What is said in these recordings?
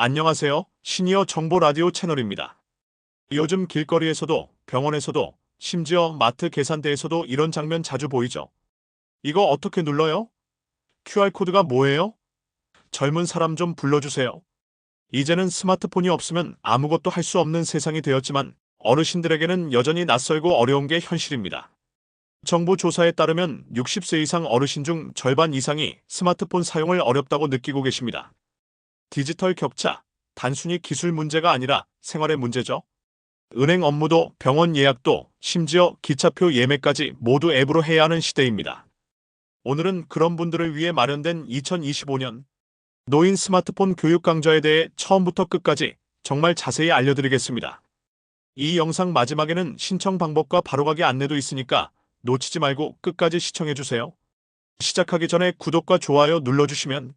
안녕하세요. 시니어 정보 라디오 채널입니다. 요즘 길거리에서도 병원에서도 심지어 마트 계산대에서도 이런 장면 자주 보이죠. 이거 어떻게 눌러요? QR코드가 뭐예요? 젊은 사람 좀 불러주세요. 이제는 스마트폰이 없으면 아무것도 할 수 없는 세상이 되었지만 어르신들에게는 여전히 낯설고 어려운 게 현실입니다. 정부 조사에 따르면 60세 이상 어르신 중 절반 이상이 스마트폰 사용을 어렵다고 느끼고 계십니다. 디지털 격차, 단순히 기술 문제가 아니라 생활의 문제죠. 은행 업무도 병원 예약도 심지어 기차표 예매까지 모두 앱으로 해야 하는 시대입니다. 오늘은 그런 분들을 위해 마련된 2025년 노인 스마트폰 교육 강좌에 대해 처음부터 끝까지 정말 자세히 알려드리겠습니다. 이 영상 마지막에는 신청 방법과 바로가기 안내도 있으니까 놓치지 말고 끝까지 시청해주세요. 시작하기 전에 구독과 좋아요 눌러주시면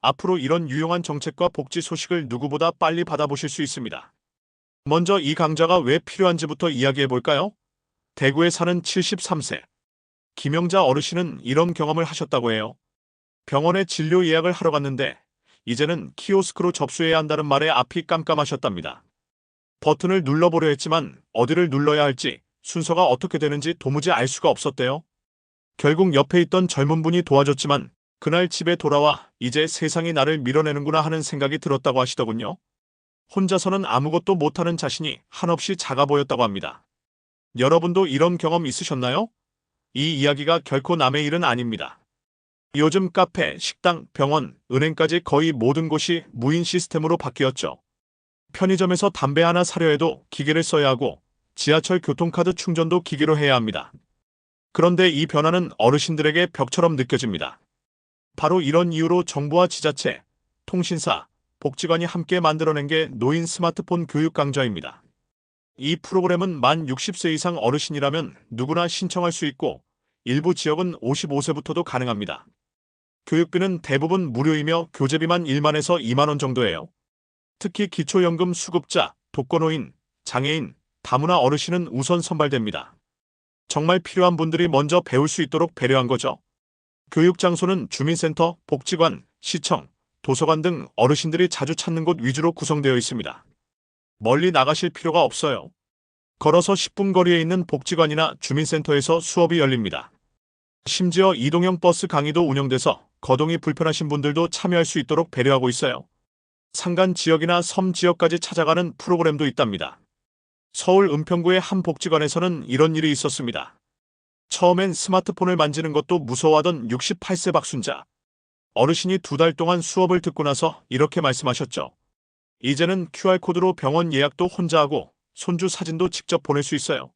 앞으로 이런 유용한 정책과 복지 소식을 누구보다 빨리 받아보실 수 있습니다. 먼저 이 강좌가 왜 필요한지부터 이야기해 볼까요? 대구에 사는 73세. 김영자 어르신은 이런 경험을 하셨다고 해요. 병원에 진료 예약을 하러 갔는데 이제는 키오스크로 접수해야 한다는 말에 앞이 깜깜하셨답니다. 버튼을 눌러보려 했지만 어디를 눌러야 할지 순서가 어떻게 되는지 도무지 알 수가 없었대요. 결국 옆에 있던 젊은 분이 도와줬지만 그날 집에 돌아와 이제 세상이 나를 밀어내는구나 하는 생각이 들었다고 하시더군요. 혼자서는 아무것도 못하는 자신이 한없이 작아 보였다고 합니다. 여러분도 이런 경험 있으셨나요? 이 이야기가 결코 남의 일은 아닙니다. 요즘 카페, 식당, 병원, 은행까지 거의 모든 곳이 무인 시스템으로 바뀌었죠. 편의점에서 담배 하나 사려 해도 기계를 써야 하고 지하철 교통카드 충전도 기계로 해야 합니다. 그런데 이 변화는 어르신들에게 벽처럼 느껴집니다. 바로 이런 이유로 정부와 지자체, 통신사, 복지관이 함께 만들어낸 게 노인 스마트폰 교육 강좌입니다. 이 프로그램은 만 60세 이상 어르신이라면 누구나 신청할 수 있고 일부 지역은 55세부터도 가능합니다. 교육비는 대부분 무료이며 교재비만 1만에서 2만원 정도예요. 특히 기초연금 수급자, 독거노인, 장애인, 다문화 어르신은 우선 선발됩니다. 정말 필요한 분들이 먼저 배울 수 있도록 배려한 거죠. 교육 장소는 주민센터, 복지관, 시청, 도서관 등 어르신들이 자주 찾는 곳 위주로 구성되어 있습니다. 멀리 나가실 필요가 없어요. 걸어서 10분 거리에 있는 복지관이나 주민센터에서 수업이 열립니다. 심지어 이동형 버스 강의도 운영돼서 거동이 불편하신 분들도 참여할 수 있도록 배려하고 있어요. 산간 지역이나 섬 지역까지 찾아가는 프로그램도 있답니다. 서울 은평구의 한 복지관에서는 이런 일이 있었습니다. 처음엔 스마트폰을 만지는 것도 무서워하던 68세 박순자. 어르신이 두 달 동안 수업을 듣고 나서 이렇게 말씀하셨죠. 이제는 QR코드로 병원 예약도 혼자 하고 손주 사진도 직접 보낼 수 있어요.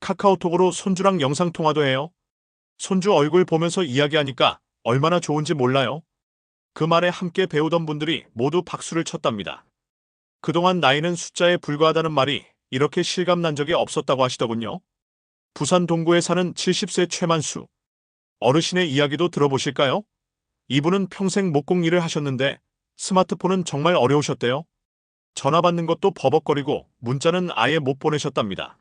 카카오톡으로 손주랑 영상통화도 해요. 손주 얼굴 보면서 이야기하니까 얼마나 좋은지 몰라요. 그 말에 함께 배우던 분들이 모두 박수를 쳤답니다. 그동안 나이는 숫자에 불과하다는 말이 이렇게 실감난 적이 없었다고 하시더군요. 부산 동구에 사는 70세 최만수. 어르신의 이야기도 들어보실까요? 이분은 평생 목공 일을 하셨는데 스마트폰은 정말 어려우셨대요. 전화 받는 것도 버벅거리고 문자는 아예 못 보내셨답니다.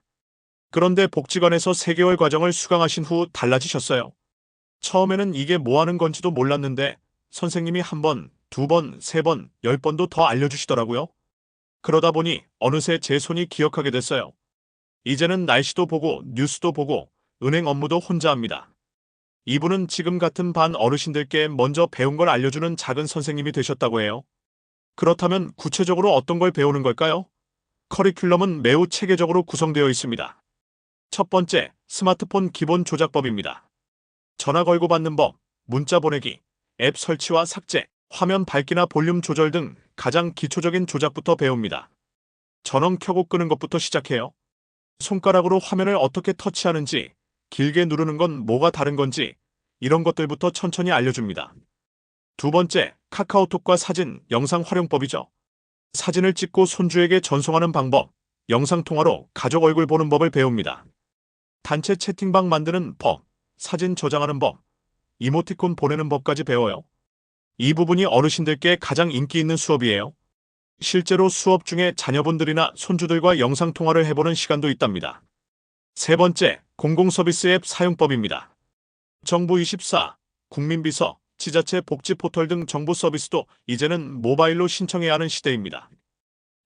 그런데 복지관에서 3개월 과정을 수강하신 후 달라지셨어요. 처음에는 이게 뭐 하는 건지도 몰랐는데 선생님이 한 번, 두 번, 세 번, 열 번도 더 알려주시더라고요. 그러다 보니 어느새 제 손이 기억하게 됐어요. 이제는 날씨도 보고 뉴스도 보고 은행 업무도 혼자 합니다. 이분은 지금 같은 반 어르신들께 먼저 배운 걸 알려주는 작은 선생님이 되셨다고 해요. 그렇다면 구체적으로 어떤 걸 배우는 걸까요? 커리큘럼은 매우 체계적으로 구성되어 있습니다. 첫 번째, 스마트폰 기본 조작법입니다. 전화 걸고 받는 법, 문자 보내기, 앱 설치와 삭제, 화면 밝기나 볼륨 조절 등 가장 기초적인 조작부터 배웁니다. 전원 켜고 끄는 것부터 시작해요. 손가락으로 화면을 어떻게 터치하는지, 길게 누르는 건 뭐가 다른 건지, 이런 것들부터 천천히 알려줍니다. 두 번째, 카카오톡과 사진, 영상 활용법이죠. 사진을 찍고 손주에게 전송하는 방법, 영상통화로 가족 얼굴 보는 법을 배웁니다. 단체 채팅방 만드는 법, 사진 저장하는 법, 이모티콘 보내는 법까지 배워요. 이 부분이 어르신들께 가장 인기 있는 수업이에요. 실제로 수업 중에 자녀분들이나 손주들과 영상통화를 해보는 시간도 있답니다. 세 번째, 공공서비스 앱 사용법입니다. 정부 24, 국민비서, 지자체 복지 포털 등 정보 서비스도 이제는 모바일로 신청해야 하는 시대입니다.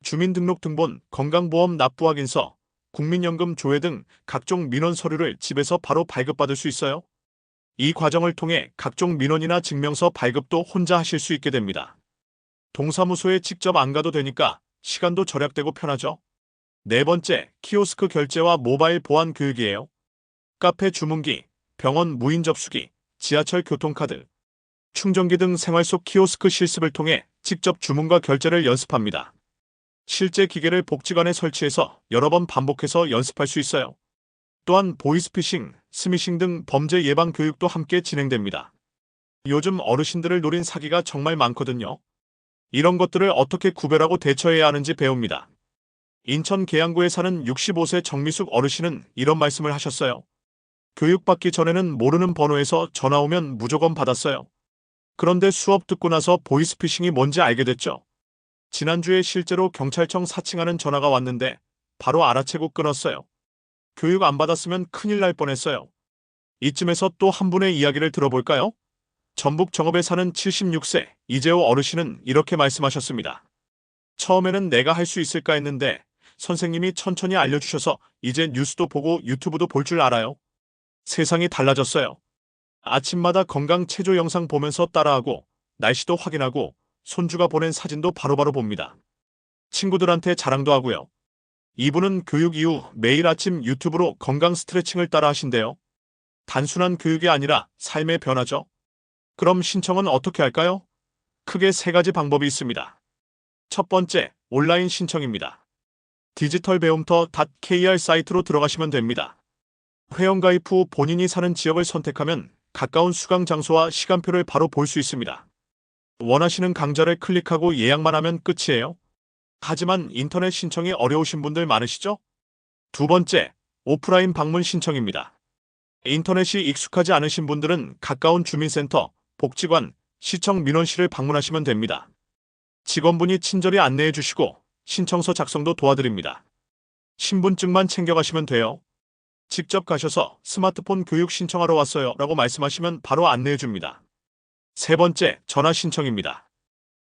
주민등록등본, 건강보험 납부 확인서, 국민연금 조회 등 각종 민원 서류를 집에서 바로 발급받을 수 있어요. 이 과정을 통해 각종 민원이나 증명서 발급도 혼자 하실 수 있게 됩니다. 동사무소에 직접 안 가도 되니까 시간도 절약되고 편하죠. 네 번째, 키오스크 결제와 모바일 보안 교육이에요. 카페 주문기, 병원 무인 접수기, 지하철 교통카드, 충전기 등 생활 속 키오스크 실습을 통해 직접 주문과 결제를 연습합니다. 실제 기계를 복지관에 설치해서 여러 번 반복해서 연습할 수 있어요. 또한 보이스피싱, 스미싱 등 범죄 예방 교육도 함께 진행됩니다. 요즘 어르신들을 노린 사기가 정말 많거든요. 이런 것들을 어떻게 구별하고 대처해야 하는지 배웁니다. 인천 계양구에 사는 65세 정미숙 어르신은 이런 말씀을 하셨어요. 교육받기 전에는 모르는 번호에서 전화 오면 무조건 받았어요. 그런데 수업 듣고 나서 보이스피싱이 뭔지 알게 됐죠. 지난주에 실제로 경찰청 사칭하는 전화가 왔는데 바로 알아채고 끊었어요. 교육 안 받았으면 큰일 날 뻔했어요. 이쯤에서 또 한 분의 이야기를 들어볼까요? 전북 정읍에 사는 76세 이재호 어르신은 이렇게 말씀하셨습니다. 처음에는 내가 할 수 있을까 했는데 선생님이 천천히 알려주셔서 이제 뉴스도 보고 유튜브도 볼 줄 알아요. 세상이 달라졌어요. 아침마다 건강 체조 영상 보면서 따라하고 날씨도 확인하고 손주가 보낸 사진도 바로바로 봅니다. 친구들한테 자랑도 하고요. 이분은 교육 이후 매일 아침 유튜브로 건강 스트레칭을 따라 하신대요. 단순한 교육이 아니라 삶의 변화죠. 그럼 신청은 어떻게 할까요? 크게 세 가지 방법이 있습니다. 첫 번째, 온라인 신청입니다. 디지털 배움터 .kr 사이트로 들어가시면 됩니다. 회원가입 후 본인이 사는 지역을 선택하면 가까운 수강 장소와 시간표를 바로 볼 수 있습니다. 원하시는 강좌를 클릭하고 예약만 하면 끝이에요. 하지만 인터넷 신청이 어려우신 분들 많으시죠? 두 번째, 오프라인 방문 신청입니다. 인터넷이 익숙하지 않으신 분들은 가까운 주민센터, 복지관, 시청 민원실을 방문하시면 됩니다. 직원분이 친절히 안내해 주시고 신청서 작성도 도와드립니다. 신분증만 챙겨가시면 돼요. 직접 가셔서 스마트폰 교육 신청하러 왔어요 라고 말씀하시면 바로 안내해 줍니다. 세 번째, 전화 신청입니다.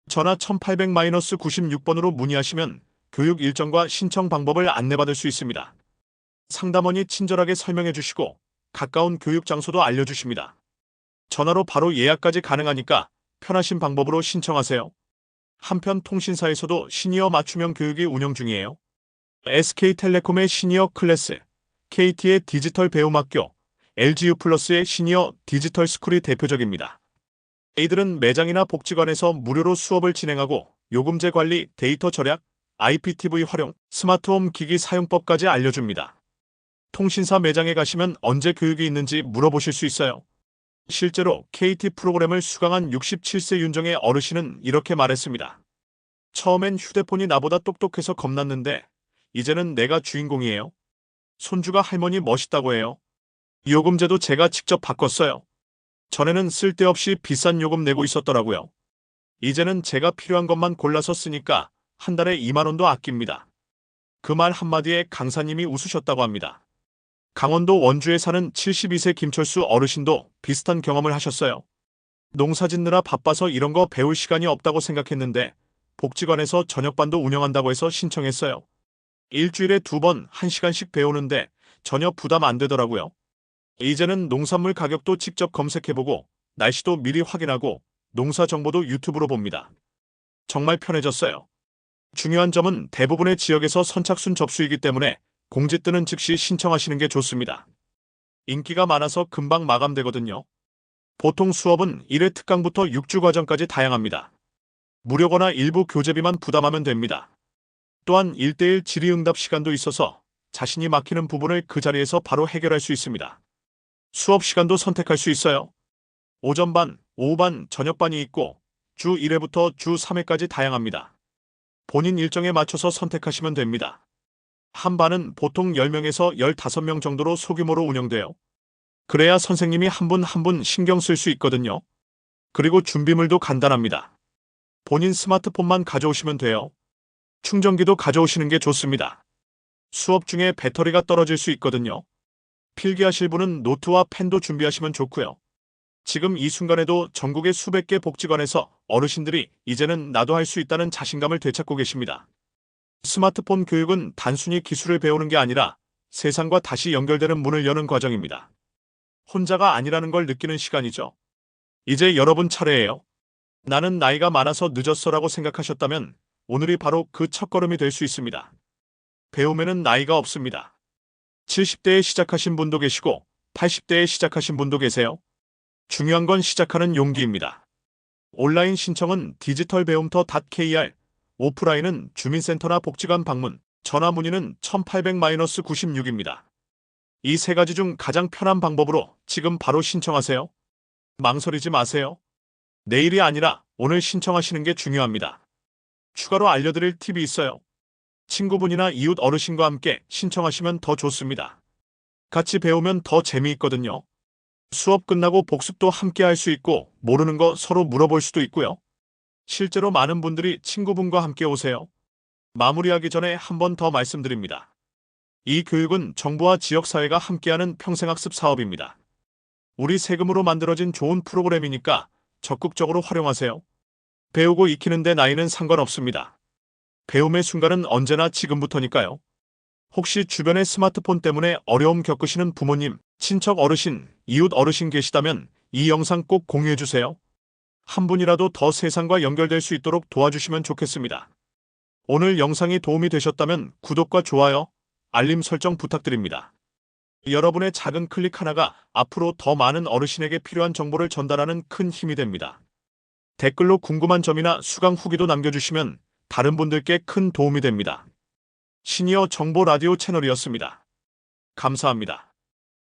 전화 1800-96번으로 문의하시면 교육 일정과 신청 방법을 안내받을 수 있습니다. 상담원이 친절하게 설명해 주시고 가까운 교육 장소도 알려주십니다. 전화로 바로 예약까지 가능하니까 편하신 방법으로 신청하세요. 한편 통신사에서도 시니어 맞춤형 교육이 운영 중이에요. SK텔레콤의 시니어 클래스, KT의 디지털 배움학교, LGU 플러스의 시니어 디지털 스쿨이 대표적입니다. 이들은 매장이나 복지관에서 무료로 수업을 진행하고 요금제 관리, 데이터 절약, IPTV 활용, 스마트홈 기기 사용법까지 알려줍니다. 통신사 매장에 가시면 언제 교육이 있는지 물어보실 수 있어요. 실제로 KT 프로그램을 수강한 67세 윤정의 어르신은 이렇게 말했습니다. 처음엔 휴대폰이 나보다 똑똑해서 겁났는데 이제는 내가 주인공이에요. 손주가 할머니 멋있다고 해요. 요금제도 제가 직접 바꿨어요. 전에는 쓸데없이 비싼 요금 내고 있었더라고요. 이제는 제가 필요한 것만 골라서 쓰니까 한 달에 2만 원도 아낍니다. 그 말 한마디에 강사님이 웃으셨다고 합니다. 강원도 원주에 사는 72세 김철수 어르신도 비슷한 경험을 하셨어요. 농사 짓느라 바빠서 이런 거 배울 시간이 없다고 생각했는데 복지관에서 저녁반도 운영한다고 해서 신청했어요. 일주일에 두번한 시간씩 배우는데 전혀 부담 안 되더라고요. 이제는 농산물 가격도 직접 검색해보고 날씨도 미리 확인하고 농사 정보도 유튜브로 봅니다. 정말 편해졌어요. 중요한 점은 대부분의 지역에서 선착순 접수이기 때문에 공지 뜨는 즉시 신청하시는 게 좋습니다. 인기가 많아서 금방 마감되거든요. 보통 수업은 1회 특강부터 6주 과정까지 다양합니다. 무료거나 일부 교재비만 부담하면 됩니다. 또한 1대1 질의응답 시간도 있어서 자신이 막히는 부분을 그 자리에서 바로 해결할 수 있습니다. 수업 시간도 선택할 수 있어요. 오전 반, 오후 반, 저녁 반이 있고 주 1회부터 주 3회까지 다양합니다. 본인 일정에 맞춰서 선택하시면 됩니다. 한 반은 보통 10명에서 15명 정도로 소규모로 운영돼요. 그래야 선생님이 한분 한 분 신경 쓸 수 있거든요. 그리고 준비물도 간단합니다. 본인 스마트폰만 가져오시면 돼요. 충전기도 가져오시는 게 좋습니다. 수업 중에 배터리가 떨어질 수 있거든요. 필기하실 분은 노트와 펜도 준비하시면 좋고요. 지금 이 순간에도 전국의 수백 개 복지관에서 어르신들이 이제는 나도 할 수 있다는 자신감을 되찾고 계십니다. 스마트폰 교육은 단순히 기술을 배우는 게 아니라 세상과 다시 연결되는 문을 여는 과정입니다. 혼자가 아니라는 걸 느끼는 시간이죠. 이제 여러분 차례예요. 나는 나이가 많아서 늦었어라고 생각하셨다면 오늘이 바로 그 첫걸음이 될 수 있습니다. 배움에는 나이가 없습니다. 70대에 시작하신 분도 계시고 80대에 시작하신 분도 계세요. 중요한 건 시작하는 용기입니다. 온라인 신청은 디지털 배움터 .kr, 오프라인은 주민센터나 복지관 방문, 전화 문의는 1800-96입니다. 이 세 가지 중 가장 편한 방법으로 지금 바로 신청하세요. 망설이지 마세요. 내일이 아니라 오늘 신청하시는 게 중요합니다. 추가로 알려드릴 팁이 있어요. 친구분이나 이웃 어르신과 함께 신청하시면 더 좋습니다. 같이 배우면 더 재미있거든요. 수업 끝나고 복습도 함께 할 수 있고 모르는 거 서로 물어볼 수도 있고요. 실제로 많은 분들이 친구분과 함께 오세요. 마무리하기 전에 한 번 더 말씀드립니다. 이 교육은 정부와 지역사회가 함께하는 평생학습 사업입니다. 우리 세금으로 만들어진 좋은 프로그램이니까 적극적으로 활용하세요. 배우고 익히는데 나이는 상관없습니다. 배움의 순간은 언제나 지금부터니까요. 혹시 주변에 스마트폰 때문에 어려움 겪으시는 부모님, 친척 어르신, 이웃 어르신 계시다면 이 영상 꼭 공유해주세요. 한 분이라도 더 세상과 연결될 수 있도록 도와주시면 좋겠습니다. 오늘 영상이 도움이 되셨다면 구독과 좋아요, 알림 설정 부탁드립니다. 여러분의 작은 클릭 하나가 앞으로 더 많은 어르신에게 필요한 정보를 전달하는 큰 힘이 됩니다. 댓글로 궁금한 점이나 수강 후기도 남겨주시면 다른 분들께 큰 도움이 됩니다. 시니어 정보 라디오 채널이었습니다. 감사합니다.